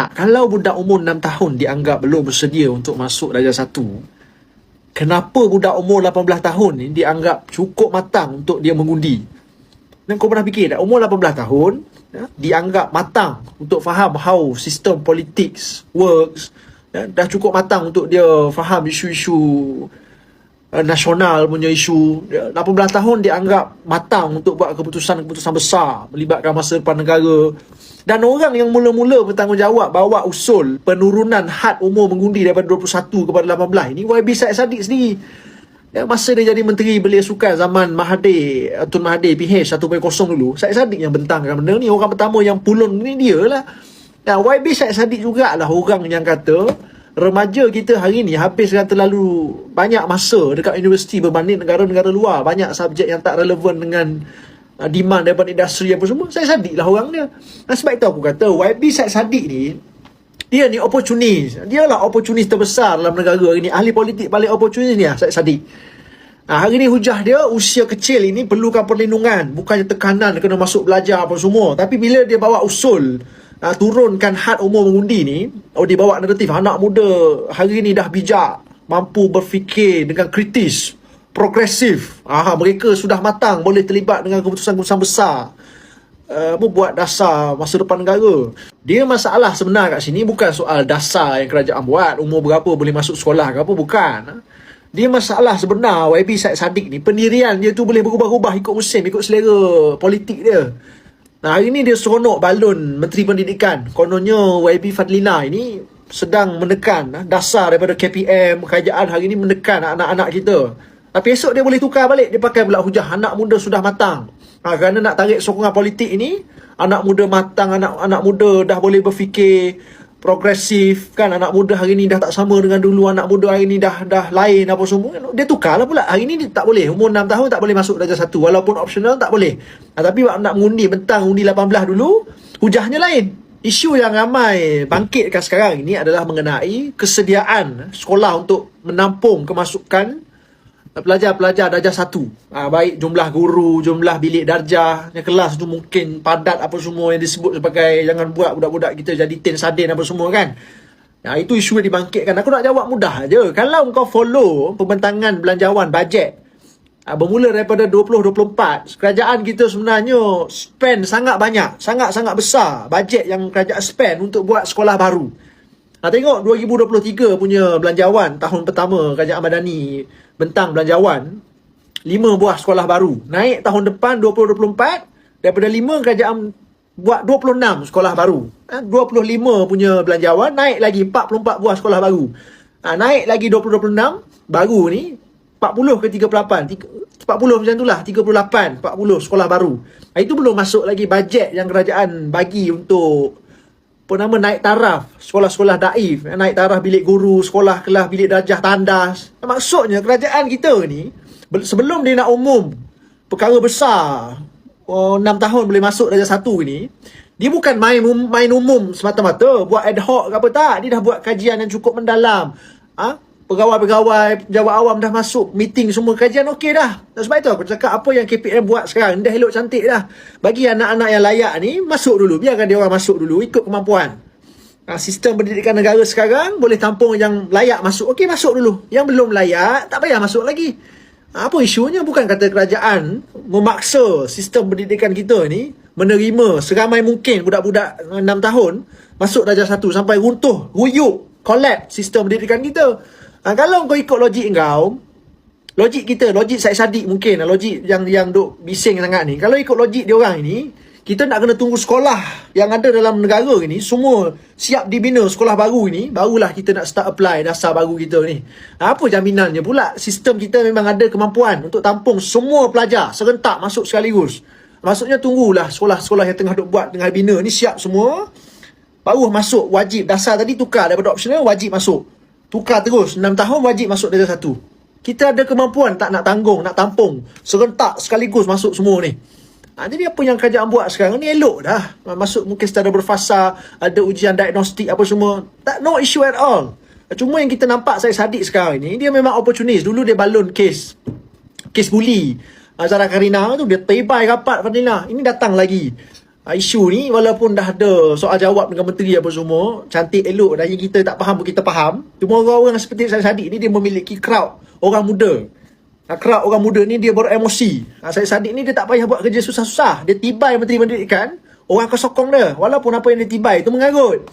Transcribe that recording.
Nah, kalau budak umur 6 tahun dianggap belum bersedia untuk masuk darjah 1, kenapa budak umur 18 tahun ni dianggap cukup matang untuk dia mengundi? Dan kau pernah fikir? Umur 18 tahun ya, dianggap matang untuk faham how sistem politics works. Ya, dah cukup matang untuk dia faham isu-isu uh, nasional punya isu. Ya, 18 tahun dianggap matang untuk buat keputusan-keputusan besar melibatkan masa depan negara. Dan orang yang mula-mula bertanggungjawab bawa usul penurunan had umur mengundi daripada 21 kepada 18 ini YB Said Sadiq sendiri. Ya, masa dia jadi Menteri Belia Sukan zaman Mahathir, uh, Tun Mahathir PH 1.0 dulu, Said Sadiq yang bentangkan benda ni. Orang pertama yang pulun ni dia lah. Dan YB Said Sadiq jugalah orang yang kata remaja kita hari ni habiskan terlalu banyak masa dekat universiti berbanding negara-negara luar. Banyak subjek yang tak relevan dengan uh, demand daripada industri apa semua. Said Sadiq lah orang dia. Dan sebab itu aku kata YB Said Sadiq ni dia ni opportunist. Dia lah opportunist terbesar dalam negara hari ni. Ahli politik paling opportunist ni lah, Syed Saddiq. Nah, hari ni hujah dia, usia kecil ini perlukan perlindungan. Bukannya tekanan kena masuk belajar apa semua. Tapi bila dia bawa usul, uh, turunkan had umur mengundi ni, oh dia bawa naratif, anak muda hari ni dah bijak, mampu berfikir dengan kritis, progresif. Ah, mereka sudah matang, boleh terlibat dengan keputusan-keputusan besar uh, buat dasar masa depan negara. Dia masalah sebenar kat sini bukan soal dasar yang kerajaan buat, umur berapa boleh masuk sekolah ke apa, bukan. Dia masalah sebenar YB Said Sadiq ni, pendirian dia tu boleh berubah-ubah ikut musim, ikut selera politik dia. Nah, hari ni dia seronok balun Menteri Pendidikan. Kononnya YB Fadlina ini sedang menekan dasar daripada KPM, kerajaan hari ni menekan anak-anak kita. Tapi esok dia boleh tukar balik, dia pakai pula hujah anak muda sudah matang. Ha, kerana nak tarik sokongan politik ini, anak muda matang, anak anak muda dah boleh berfikir progresif kan? Anak muda hari ni dah tak sama dengan dulu anak muda hari ni dah dah lain apa semua. Dia tukar lah pula. Hari ni dia tak boleh. Umur 6 tahun tak boleh masuk darjah 1 walaupun optional tak boleh. Ha, tapi nak mengundi bentang undi 18 dulu hujahnya lain. Isu yang ramai bangkitkan sekarang ini adalah mengenai kesediaan sekolah untuk menampung kemasukan pelajar-pelajar darjah satu. Ha, baik jumlah guru, jumlah bilik darjah, kelas tu mungkin padat apa semua yang disebut sebagai jangan buat budak-budak kita jadi tin sadin apa semua kan. Ha, itu isu yang dibangkitkan. Aku nak jawab mudah aja. Kalau kau follow pembentangan belanjawan bajet ha, bermula daripada 2024, kerajaan kita sebenarnya spend sangat banyak, sangat-sangat besar bajet yang kerajaan spend untuk buat sekolah baru. Ha, tengok 2023 punya belanjawan tahun pertama kerajaan Madani bentang belanjawan 5 buah sekolah baru. Naik tahun depan 2024 daripada 5 kerajaan buat 26 sekolah baru. Ha, 25 punya belanjawan naik lagi 44 buah sekolah baru. Ha, naik lagi 2026 baru ni 40 ke 38 40 macam itulah 38 40 sekolah baru. Ha, itu belum masuk lagi bajet yang kerajaan bagi untuk apa nama naik taraf. Sekolah-sekolah daif. Naik taraf bilik guru sekolah kelas bilik darjah tandas. Maksudnya kerajaan kita ni sebelum dia nak umum perkara besar oh, 6 tahun boleh masuk darjah satu ni dia bukan main main umum semata-mata. Buat ad hoc ke apa tak dia dah buat kajian yang cukup mendalam. Ha? Pegawai-pegawai jawab awam dah masuk meeting semua kajian okey dah. Sebab itu aku cakap apa yang KPM buat sekarang dah elok cantik dah. Bagi anak-anak yang layak ni masuk dulu. Biarkan dia orang masuk dulu ikut kemampuan. Ha, sistem pendidikan negara sekarang boleh tampung yang layak masuk. Okey masuk dulu. Yang belum layak tak payah masuk lagi. Ha, apa isunya bukan kata kerajaan memaksa sistem pendidikan kita ni menerima seramai mungkin budak-budak 6 tahun masuk darjah 1 sampai runtuh, ruyuk, collapse sistem pendidikan kita. Ha, kalau kau ikut logik kau, logik kita, logik saya sadik mungkin, logik yang yang duk bising sangat ni. Kalau ikut logik dia orang ini, kita nak kena tunggu sekolah yang ada dalam negara ini semua siap dibina sekolah baru ini, barulah kita nak start apply dasar baru kita ni. Ha, apa jaminannya pula sistem kita memang ada kemampuan untuk tampung semua pelajar serentak masuk sekaligus. Maksudnya tunggulah sekolah-sekolah yang tengah duk buat tengah bina ni siap semua. Baru masuk wajib dasar tadi tukar daripada optional wajib masuk. Tukar terus 6 tahun wajib masuk darjah satu. Kita ada kemampuan tak nak tanggung, nak tampung. Serentak sekaligus masuk semua ni. Ha, jadi apa yang kerajaan buat sekarang ni elok dah. Masuk mungkin secara berfasa, ada ujian diagnostik apa semua. Tak no issue at all. Cuma yang kita nampak saya sadik sekarang ni, dia memang opportunist. Dulu dia balon kes. Kes. Ha, Zara Karina tu dia tebai rapat Fadlina. Ini datang lagi. Uh, isu ni walaupun dah ada soal jawab dengan menteri apa semua cantik elok dan yang kita tak faham pun kita faham. Cuma orang-orang seperti Syed Saddiq ni dia memiliki crowd orang muda. Uh, crowd orang muda ni dia baru emosi uh, Syed Saddiq ni dia tak payah buat kerja susah-susah. Dia tibai menteri pendidikan orang akan sokong dia walaupun apa yang dia tibai itu mengarut